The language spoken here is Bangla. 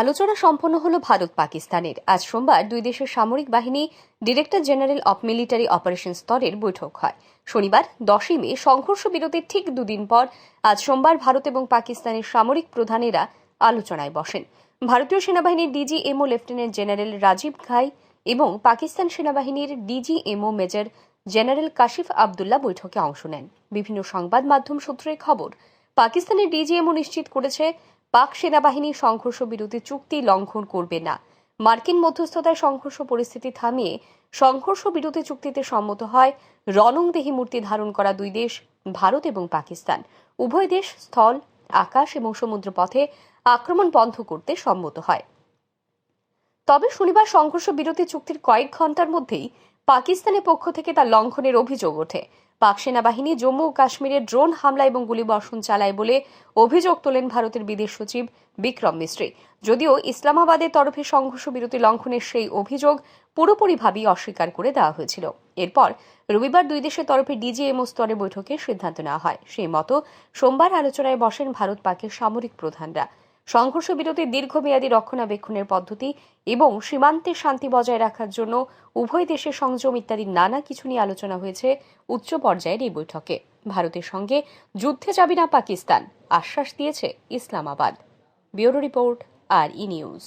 আলোচনা সম্পন্ন হল ভারত পাকিস্তানের। আজ সোমবার দুই দেশের সামরিক বাহিনী director general of military operation স্তরের বৈঠক হয়। শনিবার দশই মে সংঘর্ষ বিরতির ঠিক দুদিন পর আজ সোমবার ভারত এবং পাকিস্তানের সামরিক প্রধানেরা আলোচনায় বসেন। ভারতীয় সেনাবাহিনীর DGMO lieutenant general Rajiv Ghai এবং পাকিস্তান সেনাবাহিনীর DGMO major general Kashif Abdullah বৈঠকে অংশ নেন। বিভিন্ন সংবাদ মাধ্যম সূত্রে খবর, পাকিস্তানের ডিজিএমও নিশ্চিত করেছে পাক সেনাবাহিনী সংঘর্ষ বিরতি চুক্তি লঙ্ঘন করবে না। মার্কিন মধ্যস্থতায় সংঘর্ষ পরিস্থিতি থামিয়ে সংঘর্ষ বিরতি চুক্তিতে সম্মত হয় রণংদেহী মূর্তি ধারণ করা দুই দেশ, ভারত এবং পাকিস্তান। উভয় দেশ স্থল, আকাশ এবং সমুদ্র পথে আক্রমণ বন্ধ করতে সম্মত হয়। তবে শনিবার সংঘর্ষ বিরতি চুক্তির কয়েক ঘণ্টার মধ্যেই পাকিস্তানের পক্ষ থেকে তার লঙ্ঘনের অভিযোগ ওঠে। পাক সেনাবাহিনী জম্মু ও কাশ্মীরে ড্রোন হামলা এবং গুলিবর্ষণ চালায় বলে অভিযোগ তোলেন ভারতের বিদেশ সচিব বিক্রম মিস্ত্রি। যদিও ইসলামাবাদের তরফে সংঘর্ষ বিরতি লঙ্ঘনের সেই অভিযোগ পুরোপুরিভাবেই অস্বীকার করে দেওয়া হয়েছিল। এরপর রবিবার দুই দেশের তরফে ডিজিএমও স্তরে বৈঠকে সিদ্ধান্ত নেওয়া হয়। সেই মতো সোমবার আলোচনায় বসেন ভারত পাকের সামরিক প্রধানরা। সংঘর্ষ বিরতি দীর্ঘমেয়াদী রক্ষণাবেক্ষণের পদ্ধতি এবং সীমান্তে শান্তি বজায় রাখার জন্য উভয় দেশের সংযম ইত্যাদি নানা কিছু নিয়ে আলোচনা হয়েছে উচ্চ পর্যায়ের এই বৈঠকে। ভারতের সঙ্গে যুদ্ধে যাবে না পাকিস্তান, আশ্বাস দিয়েছে ইসলামাবাদ। ব্যুরো রিপোর্ট, আর ই নিউজ।